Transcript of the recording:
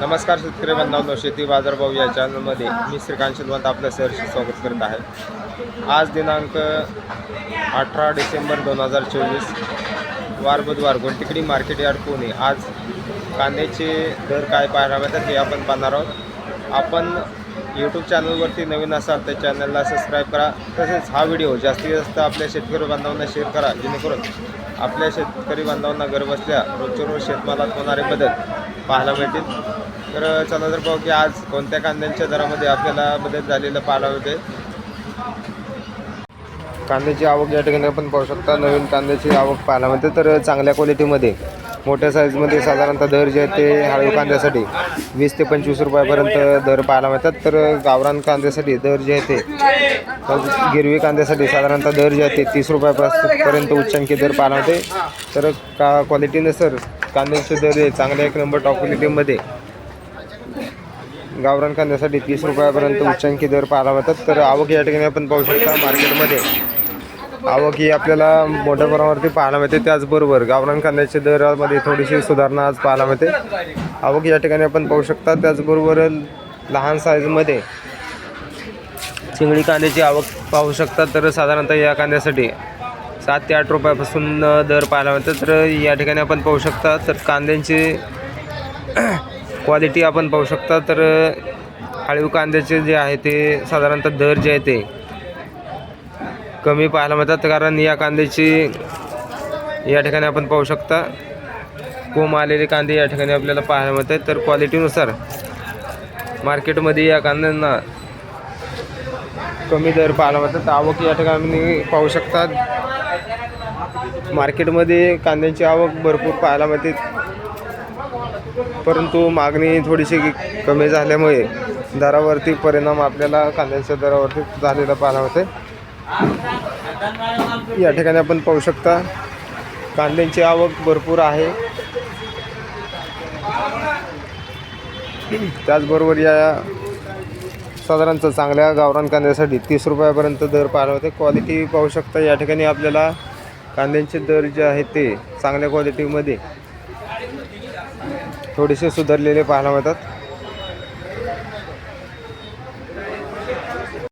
नमस्कार शेतकरी बांधवांनो शेती बाजारभाव या चॅनलमध्ये मी श्रीकांत शिलवंत आपलं सहर्ष स्वागत करत आहे. आज दिनांक अठरा डिसेंबर दोन हजार चोवीस वार बुधवार गोंटिकडी मार्केट यार्ड पुणे. आज कांद्याचे दर काय पाहायला मिळतात हे आपण पाहणार आहोत. आपण यूट्यूब चॅनलवरती नवीन असाल तर चॅनलला सबस्क्राईब करा. तसेच हा व्हिडिओ जास्तीत जास्त आपल्या शेतकरी बांधवांना शेअर करा. जेणेकरून आपल्या शेतकरी बांधवांना घरबसल्या रोजच्या रोज शेतमालात होणारे बदल पाहायला मिळतील. तर चला तर पाहू की आज कोणत्या कांद्यांच्या दरामध्ये आपल्याला बदल झालेलं पाहायला होते कांद्याची आवक या ठिकाणी आपण पाहू शकता. नवीन कांद्याची आवक पाहायला मिळते. तर चांगल्या क्वालिटीमध्ये मोठ्या साईजमध्ये साधारणतः दर जे आहेत ते हळू कांद्यासाठी वीस ते पंचवीस रुपयापर्यंत दर पाहायला मिळतात. तर गावरान कांद्यासाठी दर जे आहे ते गिरवी कांद्यासाठी साधारणतः दर जे आहे ते तीस रुपयापर्यंत उच्चांकी दर पाहायला मिळते. तर का क्वालिटीनुसार कांद्याचे दर हे चांगल्या एक नंबर टॉप क्वालिटीमध्ये गावरान कांद्यासाठी तीस रुपयापर्यंत उच्चांकी दर पाहायला मिळतात. तर आवक या ठिकाणी आपण पाहू शकता मार्केटमध्ये. आवक ही आपल्याला मोठ्या प्रमाणावरती पाहायला मिळते. त्याचबरोबर गावरान कांद्याच्या दरामध्ये थोडीशी सुधारणा आज पाहायला मिळते. आवक या ठिकाणी आपण पाहू शकता. त्याचबरोबर लहान साईजमध्ये चिंगडी कांद्याची आवक पाहू शकता. तर साधारणतः या कांद्यासाठी सात ते आठ रुपयापासून दर पाहायला मिळतात. तर या ठिकाणी आपण पाहू शकता. तर कांद्यांची क्वालिटी आपण पाहू शकता तर आळीव कांद्याचे जे आहे ते साधारणतः दर जे आहे ते कमी पाहायला मिळतात. कारण या कांद्याची या ठिकाणी आपण पाहू शकता कोंब आलेले कांदे या ठिकाणी आपल्याला पाहायला मिळतात. तर क्वालिटीनुसार मार्केटमध्ये या कांद्यांना कमी दर पाहायला मिळतात. आवक या ठिकाणी पाहू शकतात मार्केटमध्ये कांद्यांची आवक भरपूर पाहायला मिळते. परंतु मागणी थोडीशी कमी झाल्यामुळे दरावरती परिणाम आपल्याला कांद्यांच्या दरावरती झालेला पाहायला होते या ठिकाणी आपण पाहू शकता कांद्यांची आवक भरपूर आहे. त्याचबरोबर या साधारणतः चांगल्या गावरान कांद्यासाठी तीस रुपयापर्यंत दर पाहायला होते क्वालिटी पाहू शकता या ठिकाणी आपल्याला कांद्यांचे दर जे आहेत ते चांगल्या क्वालिटीमध्ये थोडेसे सुधारलेले पाहायला मिळतात.